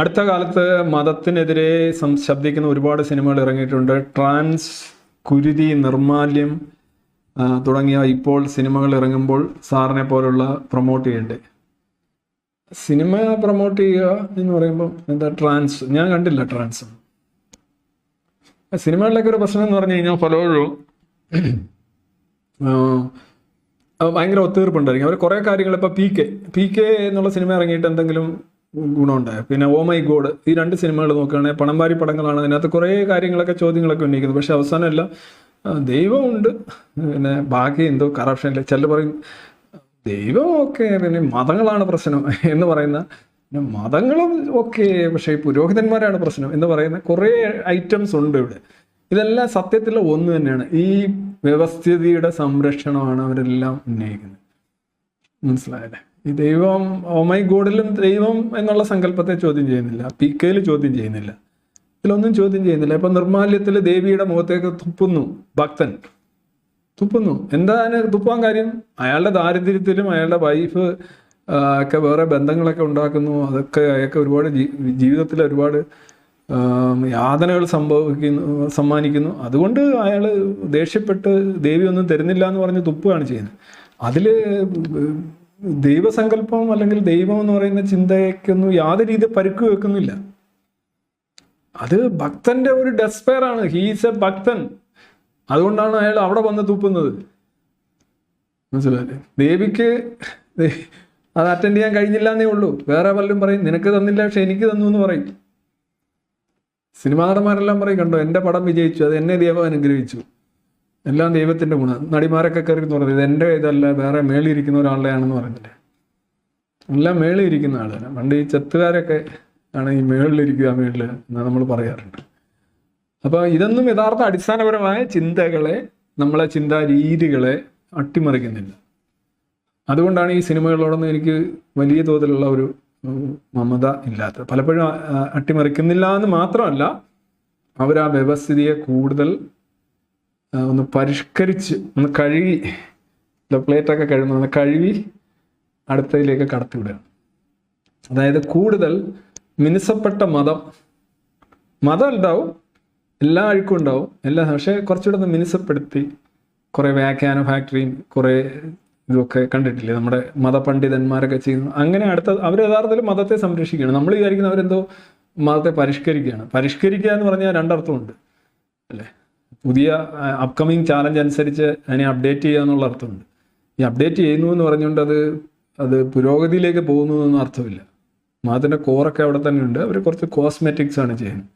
അടുത്ത കാലത്ത് മതത്തിനെതിരെ ശബ്ദിക്കുന്ന ഒരുപാട് സിനിമകൾ ഇറങ്ങിയിട്ടുണ്ട്. ട്രാൻസ് കുരുതി നിർമാല്യം തുടങ്ങിയ ഇപ്പോൾ സിനിമകൾ ഇറങ്ങുമ്പോൾ സാറിനെ പോലുള്ള പ്രൊമോട്ട് ചെയ്യണ്ടേ? സിനിമ പ്രൊമോട്ട് ചെയ്യുക എന്ന് പറയുമ്പോൾ എന്താ ട്രാൻസ്? ഞാൻ കണ്ടില്ല ട്രാൻസ്. സിനിമകളിലൊക്കെ ഒരു പ്രശ്നം എന്ന് പറഞ്ഞു കഴിഞ്ഞാൽ പലപ്പോഴും ഭയങ്കര ഒത്തുതീർപ്പുണ്ടായിരിക്കും. അവർ കുറേ കാര്യങ്ങൾ ഇപ്പോൾ പി കെ പി കെ എന്നുള്ള സിനിമ ഇറങ്ങിയിട്ട് എന്തെങ്കിലും ഗുണമുണ്ടായോ. പിന്നെ ഓ മൈ ഗോഡ് ഈ രണ്ട് സിനിമകൾ നോക്കുകയാണെങ്കിൽ പണംവാരി പടങ്ങളാണ്. അതിനകത്ത് കുറേ കാര്യങ്ങളൊക്കെ ചോദ്യങ്ങളൊക്കെ ഉന്നയിക്കുന്നത് പക്ഷെ അവസാനം ദൈവമുണ്ട്. പിന്നെ ബാക്കി എന്തോ കറപ്ഷൻ ഇല്ല? ചിലർ പറയും ദൈവം ഓക്കെ പിന്നെ മതങ്ങളാണ് പ്രശ്നം എന്ന് പറയുന്ന പിന്നെ മതങ്ങളും ഓക്കെ പക്ഷേ പുരോഹിതന്മാരാണ് പ്രശ്നം എന്ന് പറയുന്ന കുറേ ഐറ്റംസ് ഉണ്ട് ഇവിടെ. ഇതെല്ലാം സത്യത്തിൽ ഒന്ന് തന്നെയാണ്. ഈ വ്യവസ്ഥിതിയുടെ സംരക്ഷണമാണ് അവരെല്ലാം ഉന്നയിക്കുന്നത്. മനസ്സിലായല്ലേ? ഈ ദൈവം ഓമൈ ഗോഡിലും ദൈവം എന്നുള്ള സങ്കല്പത്തെ ചോദ്യം ചെയ്യുന്നില്ല. പി കെയിൽ ചോദ്യം ചെയ്യുന്നില്ല. ഇതിലൊന്നും ചോദ്യം ചെയ്യുന്നില്ല. ഇപ്പൊ നിർമാല്യത്തിൽ ദേവിയുടെ മുഖത്തേക്ക് തുപ്പുന്നു ഭക്തൻ. തുപ്പുന്നു. എന്താണ് തുപ്പാൻ കാര്യം? അയാളുടെ ദാരിദ്ര്യത്തിലും അയാളുടെ വൈഫ് ഒക്കെ വേറെ ബന്ധങ്ങളൊക്കെ ഉണ്ടാക്കുന്നു. അതൊക്കെ അയാൾക്ക് ഒരുപാട് ജീവിതത്തിൽ ഒരുപാട് യാതനകൾ സംഭവിക്കുന്നു സമ്മാനിക്കുന്നു. അതുകൊണ്ട് അയാൾ ദേഷ്യപ്പെട്ട് ദേവി ഒന്നും തരുന്നില്ല എന്ന് പറഞ്ഞ് തുപ്പുകയാണ് ചെയ്യുന്നത്. അതിൽ ദൈവസങ്കല്പം അല്ലെങ്കിൽ ദൈവം എന്ന് പറയുന്ന ചിന്തയ്ക്കൊന്നും യാതൊരു രീതി പരുക്ക് വെക്കുന്നില്ല. അത് ഭക്തന്റെ ഒരു ഡെസ്പെയർ ആണ് ഹീസ് എ ഭക്തൻ. അതുകൊണ്ടാണ് അയാൾ അവിടെ വന്ന് തുപ്പുന്നത് മനസ്സിലായില്ലേ? ദേവിക്ക് അത് അറ്റൻഡ് ചെയ്യാൻ കഴിഞ്ഞില്ല എന്നേ ഉള്ളൂ. വേറെ പലരും പറയും നിനക്ക് തന്നില്ല പക്ഷെ എനിക്ക് തന്നു എന്ന് പറയും. സിനിമാ നടന്മാരെല്ലാം പറയും കണ്ടോ എന്റെ പടം വിജയിച്ചു. അത് എന്നെ ദേവൻ അനുഗ്രഹിച്ചു. എല്ലാം ദൈവത്തിന്റെ ഗുണം. നടിമാരൊക്കെ കയറി എന്ന് പറഞ്ഞത് എന്റെ ഇതല്ല വേറെ മേളിൽ ഇരിക്കുന്ന ഒരാളുടെയാണെന്ന് പറയുന്നില്ലേ എല്ലാം മേളിയിരിക്കുന്ന ആളാണ്. പണ്ട് ഈ ചെത്തുകാരൊക്കെ ആണ് ഈ മേളിലിരിക്കുക മേളിൽ എന്ന് നമ്മൾ പറയാറുണ്ട്. അപ്പോൾ ഇതൊന്നും യഥാർത്ഥ അടിസ്ഥാനപരമായ ചിന്തകളെ നമ്മളെ ചിന്താ രീതികളെ അട്ടിമറിക്കുന്നില്ല. അതുകൊണ്ടാണ് ഈ സിനിമകളോടൊന്നും എനിക്ക് വലിയ തോതിലുള്ള ഒരു മമത ഇല്ലാത്തത്. പലപ്പോഴും അട്ടിമറിക്കുന്നില്ല എന്ന് മാത്രമല്ല അവർ ആ വ്യവസ്ഥിതിയെ കൂടുതൽ ഒന്ന് പരിഷ്കരിച്ച് ഒന്ന് കഴുകി പ്ലേറ്റൊക്കെ കഴുകുന്ന. ഒന്ന് കഴുകി അടുത്തതിലേക്ക് കടത്തിവിടുകയാണ് അതായത് കൂടുതൽ മിനുസപ്പെട്ട മതം മതം ഉണ്ടാവും എല്ലാ അഴുക്കും ഉണ്ടാവും എല്ലാ പക്ഷേ കുറച്ചുകൂടെ ഒന്ന് മിനുസപ്പെടുത്തി കുറേ വ്യാഖ്യാന ഫാക്ടറിയും കുറേ ഇതൊക്കെ കണ്ടിട്ടില്ലേ? നമ്മുടെ മതപണ്ഡിതന്മാരൊക്കെ ചെയ്യുന്നു അങ്ങനെ അടുത്ത അവർ യഥാർത്ഥത്തിൽ മതത്തെ സംരക്ഷിക്കുകയാണ്. നമ്മൾ വിചാരിക്കുന്ന അവരെന്തോ മതത്തെ പരിഷ്കരിക്കുകയാണ്. പരിഷ്കരിക്കുക എന്ന് പറഞ്ഞാൽ രണ്ടർത്ഥമുണ്ട് അല്ലേ? പുതിയ അപ്കമിങ് ചാലഞ്ച് അനുസരിച്ച് അതിനെ അപ്ഡേറ്റ് ചെയ്യുക എന്നുള്ള അർത്ഥമുണ്ട്. ഈ അപ്ഡേറ്റ് ചെയ്യുന്നു എന്ന് പറഞ്ഞുകൊണ്ട് അത് അത് പുരോഗതിയിലേക്ക് പോകുന്നു എന്നൊന്നും അർത്ഥമില്ല. മതത്തിന്റെ കോറൊക്കെ അവിടെ തന്നെ ഉണ്ട്. അവർ കുറച്ച് കോസ്മെറ്റിക്സ് ആണ് ചെയ്യുന്നത്.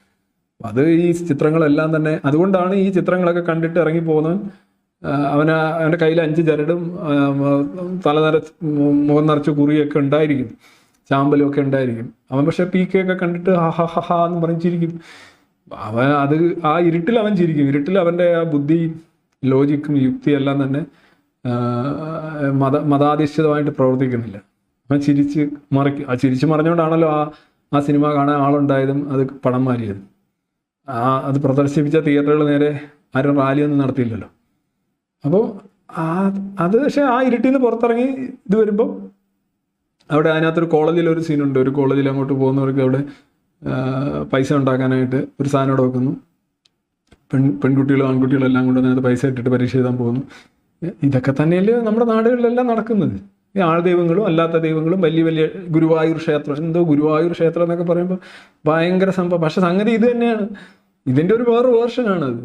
അത് ഈ ചിത്രങ്ങളെല്ലാം തന്നെ അതുകൊണ്ടാണ് ഈ ചിത്രങ്ങളൊക്കെ കണ്ടിട്ട് ഇറങ്ങി പോകുന്നത് അവന് അവന്റെ കയ്യിൽ അഞ്ച് ചരടും തല നിറ മുഖം നിറച്ച് കുറിയൊക്കെ ഉണ്ടായിരിക്കും. ചാമ്പലും ഒക്കെ ഉണ്ടായിരിക്കും. അവൻ പക്ഷേ പി കെ ഒക്കെ കണ്ടിട്ട് ഹ ഹ ഹ എന്ന് പറഞ്ഞ് ചിരിക്കും അവൻ അത് ആ ഇരുട്ടിൽ അവൻ ചിരിക്കും. ഇരുട്ടിൽ അവന്റെ ആ ബുദ്ധി ലോജിക്കും യുക്തിയെല്ലാം തന്നെ മത മതാധിഷ്ഠിതമായിട്ട് പ്രവർത്തിക്കുന്നില്ല. അവൻ ചിരിച്ച് മറിക്കും ആ ചിരിച്ച് മറിഞ്ഞുകൊണ്ടാണല്ലോ ആ ആ സിനിമ കാണാൻ ആളുണ്ടായതും അത് പണം മാറിയതും ആ അത് പ്രദർശിപ്പിച്ച തിയേറ്ററുകൾ നേരെ ആരും റാലിയൊന്നും നടത്തിയില്ലല്ലോ. അപ്പോൾ ആ അത് പക്ഷേ ആ ഇരുട്ടിന്ന് പുറത്തിറങ്ങി ഇത് വരുമ്പോൾ അവിടെ അതിനകത്തൊരു കോളേജിൽ ഒരു സീനുണ്ട് ഒരു കോളേജിൽ അങ്ങോട്ട് പോകുന്നവർക്ക് അവിടെ പൈസ ഉണ്ടാക്കാനായിട്ട് ഒരു സാധനം ഇവിടെ വെക്കുന്നു. പെൺ പെൺകുട്ടികളും ആൺകുട്ടികളും എല്ലാം കൊണ്ട് അതിനകത്ത് പൈസ ഇട്ടിട്ട് പരീക്ഷ എഴുതാൻ പോകുന്നു. ഇതൊക്കെ തന്നെയല്ലേ നമ്മുടെ നാടുകളിലെല്ലാം നടക്കുന്നത്. ഈ ആൾദൈവങ്ങളും അല്ലാത്ത ദൈവങ്ങളും വലിയ വലിയ ഗുരുവായൂർ ക്ഷേത്രം എന്തോ ഗുരുവായൂർ ക്ഷേത്രം എന്നൊക്കെ പറയുമ്പോൾ ഭയങ്കര സംഭവം. പക്ഷെ സംഗതി ഇത് തന്നെയാണ്. ഇതിന്റെ ഒരു വേറെ വേർഷനാണ് അത്